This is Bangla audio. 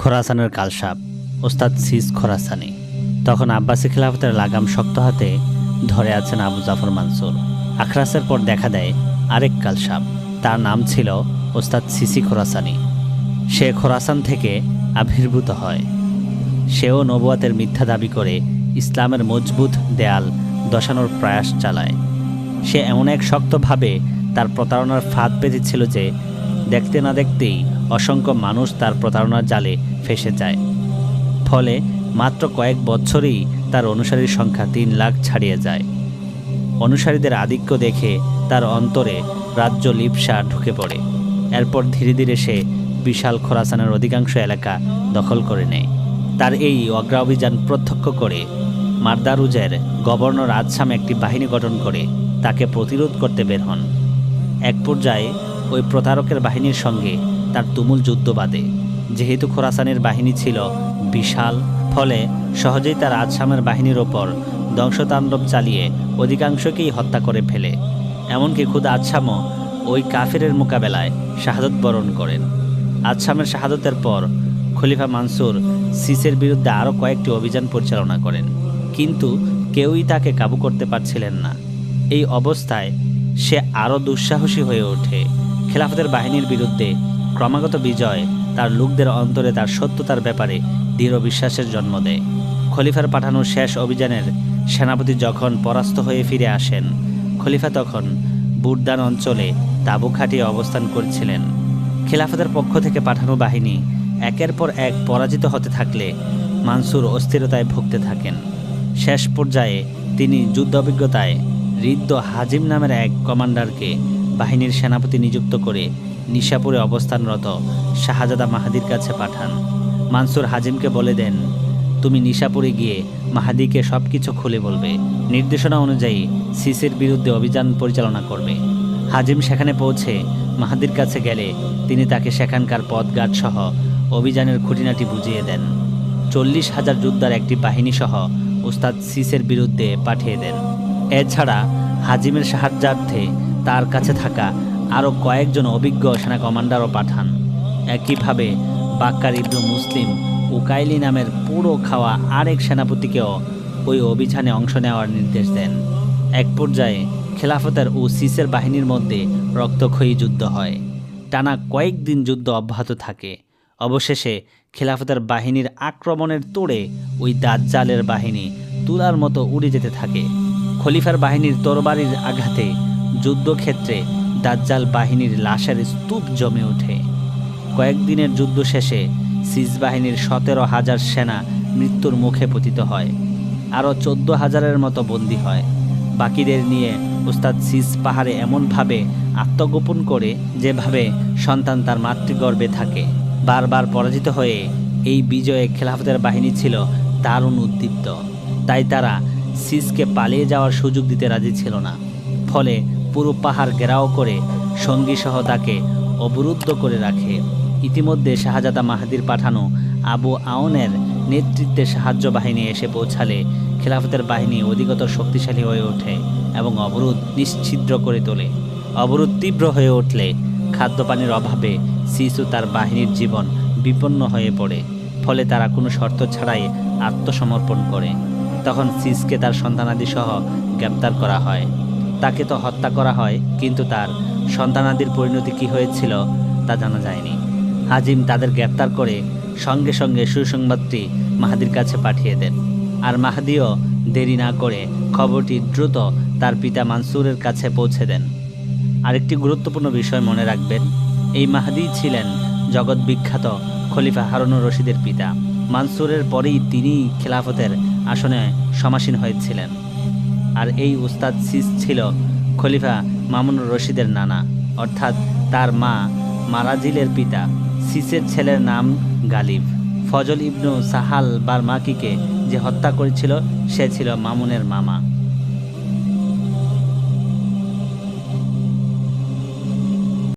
খোরাসানের কালসাপ, ওস্তাদ সিস খোরাসানি। তখন আব্বাসি খিলাফতের লাগাম শক্ত হাতে ধরে আছেন আবু জাফর মানসুর। আখরাসের পর দেখা দেয় আরেক কালসাপ, তার নাম ছিল ওস্তাদ সিসি খোরাসানি। সে খোরাসান থেকে আবির্ভূত হয়। সেও নবুয়াতের মিথ্যা দাবি করে ইসলামের মজবুত দেয়াল দশানোর প্রয়াস চালায়। সে এমন এক শক্তভাবে তার প্রতারণার ফাঁদ পেতেছিল যে, দেখতে না দেখতেই অসংখ্য মানুষ তার প্রতারণার জালে ফেসে যায়। ফলে মাত্র কয়েক বছরেই তার অনুসারীর সংখ্যা তিন লাখ ছাড়িয়ে যায়। অনুসারীদের আধিক্য দেখে তার অন্তরে রাজ্য লিপসা ঢুকে পড়ে। এরপর ধীরে ধীরে সে বিশাল খোরাসানের অধিকাংশ এলাকা দখল করে নেয়। তার এই অগ্রাভিযান প্রত্যক্ষ করে মার্দারুজের গভর্নর আজসাম একটি বাহিনী গঠন করে তাকে প্রতিরোধ করতে বের হন। এক পর্যায়ে ওই প্রতারকের বাহিনীর সঙ্গে তার তুমুল যুদ্ধ বাদে। যেহেতু খোরাসানের বাহিনী ছিল বিশাল, ফলে সহজেই তার আজসামের বাহিনীর ওপর ধ্বংসতাণ্ডব চালিয়ে অধিকাংশকেই হত্যা করে ফেলে। এমনকি খুদ আজসামও ওই কাফিরের মোকাবেলায় শাহাদত বরণ করেন। আজসামের শাহাদতের পর খলিফা মানসুর সিসের বিরুদ্ধে আরও কয়েকটি অভিযান পরিচালনা করেন। কিন্তু কেউই তাকে কাবু করতে পারছিলেন না। এই অবস্থায় সে আরও দুঃসাহসী হয়ে ওঠে। খেলাফতের বাহিনীর বিরুদ্ধে ক্রমাগত বিজয় তার লোকদের অন্তরে তার সত্যতার ব্যাপারে দৃঢ় বিশ্বাসের জন্ম দেয়। খলিফার পাঠানো শেষ অভিযানের সেনাপতি যখন পরাস্ত হয়ে ফিরে আসেন, খলিফা তখন বুরদান অঞ্চলে তাবু খাটিয়ে অবস্থান করছিলেন। খেলাফতের পক্ষ থেকে পাঠানো বাহিনী একের পর এক পরাজিত হতে থাকলে মানসুর অস্থিরতায় ভুগতে থাকেন। শেষ পর্যায়ে তিনি যুদ্ধ অভিজ্ঞতায় ঋদ্ধ হাজিম নামের এক কমান্ডারকে বাহিনীর সেনাপতি নিযুক্ত করে নিশাপুরে অবস্থানরত শাহজাদা মাহাদির কাছে পাঠান। মানসুর হাজিমকে বলে দেন, তুমি নিশাপুরে গিয়ে মাহাদিকে সব কিছু খুলে বলবে। নির্দেশনা অনুযায়ী সিসির বিরুদ্ধে অভিযান পরিচালনা করবে। হাজিম সেখানে পৌঁছে মাহাদির কাছে গেলে তিনি তাকে সেখানকার পথঘাট সহ অভিযানের খুঁটিনাটি বুঝিয়ে দেন। চল্লিশ হাজার যোদ্ধার একটি বাহিনী সহ উস্তাদ সিসের বিরুদ্ধে পাঠিয়ে দেন। এছাড়া হাজিমের সাহায্যার্থে তার কাছে থাকা আরও কয়েকজন অভিজ্ঞ সেনা কমান্ডারও পাঠান। একইভাবে বাক্কার ইবনু মুসলিম উকাইলি নামের পুরো খাওয়া আরেক সেনাপতিকেও ওই অভিযানে অংশ নেওয়ার নির্দেশ দেন। এক পর্যায়ে খেলাফতের ও সিসের বাহিনীর মধ্যে রক্তক্ষয়ী যুদ্ধ হয়। টানা কয়েকদিন যুদ্ধ অব্যাহত থাকে। অবশেষে খেলাফতের বাহিনীর আক্রমণের তোড়ে ওই দাজ্জালের বাহিনী তুলার মতো উড়ে যেতে থাকে। খলিফার বাহিনীর তরবারির আঘাতে যুদ্ধক্ষেত্রে দাজ্জাল বাহিনীর লাশের স্তূপ জমে ওঠে। কয়েকদিনের যুদ্ধ শেষে সিজ বাহিনীর সতেরো হাজার সেনা মৃত্যুর মুখে পতিত হয়। আরও চোদ্দ হাজারের মতো বন্দী হয়। বাকিদের নিয়ে উস্তাদ সিজ পাহাড়ে এমনভাবে আত্মগোপন করে যেভাবে সন্তান তার মাতৃগর্ভে থাকে। বারবার পরাজিত হয়ে এই বিজয়ে খেলাফতের বাহিনী ছিল দারুণ উদ্দীপ্ত। তাই তারা সিসকে পালিয়ে যাওয়ার সুযোগ দিতে রাজি ছিল না। ফলে পুরো পাহাড় ঘেরাও করে সঙ্গীসহ তাকে অবরুদ্ধ করে রাখে। ইতিমধ্যে শাহজাদা মাহাদির পাঠানো আবু আওনের নেতৃত্বে সাহায্য বাহিনী এসে পৌঁছালে খেলাফতের বাহিনী অধিকতর শক্তিশালী হয়ে ওঠে এবং অবরোধ নিশ্ছিদ্র করে তোলে। অবরোধ তীব্র হয়ে উঠলে খাদ্যপানির অভাবে শিশু তার বাহিনীর জীবন বিপন্ন হয়ে পড়ে, ফলে তারা কোনো শর্ত ছাড়াই আত্মসমর্পণ করে। তখন সিসকে তার সন্তানাদি সহ গ্রেপ্তার করা হয়। তাকে তো হত্যা করা হয়, কিন্তু তার সন্তানাদির পরিণতি কি হয়েছিল তা জানা যায়নি। হাজিম তাদের গ্রেপ্তার করে সঙ্গে সঙ্গে সুসংবাদটি মাহাদির কাছে পাঠিয়ে দেন। আর মাহাদিও দেরি না করে খবরটি দ্রুত তার পিতা মানসুরের কাছে পৌঁছে দেন। আরেকটি গুরুত্বপূর্ণ বিষয় মনে রাখবেন, এই মাহাদি ছিলেন জগৎ বিখ্যাত খলিফা হারুনুর রশিদের পিতা। মানসুরের পরেই তিনি খেলাফতের আসনে সমাসীন হয়েছিলেন। আর এই উস্তাদ সিস ছিল খলিফা মামুনুর রশিদের নানা। অর্থাৎ তার মা মারাজিলের পিতা সিসের ছেলের নাম গালিব। ফজল ইবনু সাহাল বার মাকিকে যে হত্যা করেছিল, সে ছিল মামুনের মামা।